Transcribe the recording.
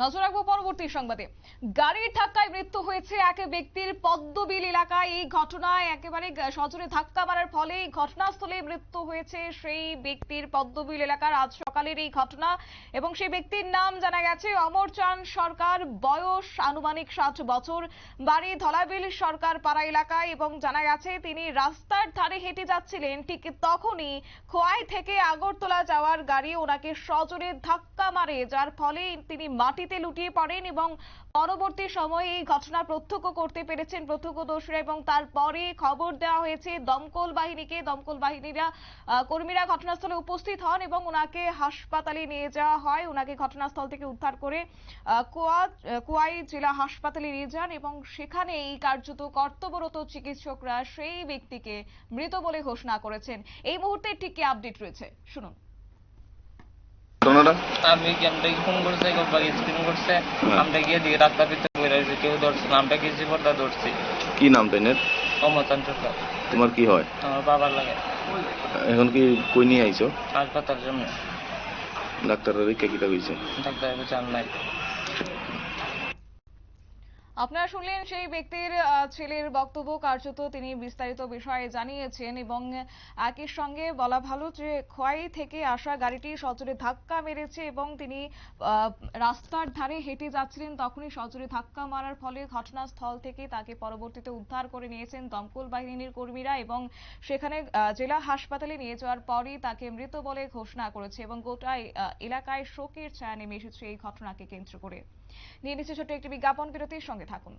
নজর রাখব পরবর্তী সংবাদে। গাড়ির ধাক্কায় মৃত্যু হয়েছে এক ব্যক্তির পদ্মবিল এলাকায়। এই ঘটনায় একেবারে সজোরে ধাক্কা মারার ফলে ঘটনাস্থলে মৃত্যু হয়েছে সেই ব্যক্তির পদ্মবিল এলাকার। আজ সকালের এই ঘটনা এবং সেই ব্যক্তির নাম জানা গেছে। অমরচাঁদ সরকার, বয়স আনুমানিক ষাট বছর। বাড়ি ধলাবিল সরকার পাড়া এলাকায় এবং জানা গেছে, তিনি রাস্তার ধারে হেঁটে যাচ্ছিলেন। ঠিক তখনই খোয়াই থেকে আগরতলা যাওয়ার গাড়ি ওনাকে সজোরে ধাক্কা মারে, যার ফলে তিনি মাটিতে লুটিয়ে পড়েন এবং পরবর্তী সময়ে এই ঘটনা প্রত্যক্ষ করতে পেরেছেন প্রত্যক্ষদর্শীরা এবং তারপরে খবর দেওয়া হয়েছে দমকল বাহিনীকে, দমকল বাহিনীরা কর্মীরা ঘটনাস্থলে উপস্থিত হন এবং ওনাকে হাসপাতালে নিয়ে যাওয়া হয়। ওনাকে ঘটনাস্থল থেকে উদ্ধার করে কোয়াই জেলা হাসপাতালে নিয়ে যান এবং সেখানে এই কার্যত কর্তব্যরত চিকিৎসকরা সেই ব্যক্তিকে মৃত বলে ঘোষণা করেছেন। এই মুহূর্তে ঠিক কি আপডেট রয়েছে? শুনুন। ঘটনাটা আমি আমরা ফোন করছে একবার স্ক্রিন করছে? হ্যাঁ। আমরা গিয়ে দিকে রাস্তা ভিতরে বলে রয়েছে কেউ ধরছে না আমরা গেছি পর্দা ধরছি। কি নাম তাইনের? অমচান সরকার। তোমার কি হয়? আমার বাবার লাগে। এখন কি কই নিয়ে আইছো? হাসপাতাল জন্য। ডাক্তারের কে কিটা কইছে? ডাক্তার চান নাই। আপনারা শুনলেন সেই ব্যক্তির ছেলের বক্তব্য। কার্যত তিনি বিস্তারিত বিষয়ে জানিয়েছেন এবং একই সঙ্গে বলা ভালো যে খোয়াই থেকে আসা গাড়িটি সজোরে ধাক্কা মেরেছে এবং তিনি রাস্তার ধারে হেঁটে যাচ্ছিলেন তখনই সজোরে ধাক্কা মারার ফলে ঘটনাস্থল থেকে তাকে পরবর্তীতে উদ্ধার করে নিয়েছেন দমকল বাহিনীর কর্মীরা এবং সেখানে জেলা হাসপাতালে নিয়ে যাওয়ার পরই তাকে মৃত বলে ঘোষণা করেছে এবং গোটা এলাকায় শোকের ছায়া নেমে এসেছে এই ঘটনাকে কেন্দ্র করে। নিয়ে নিচ্ছে ছোট্ট একটি বিজ্ঞাপন বিরতির সঙ্গে থাকুন।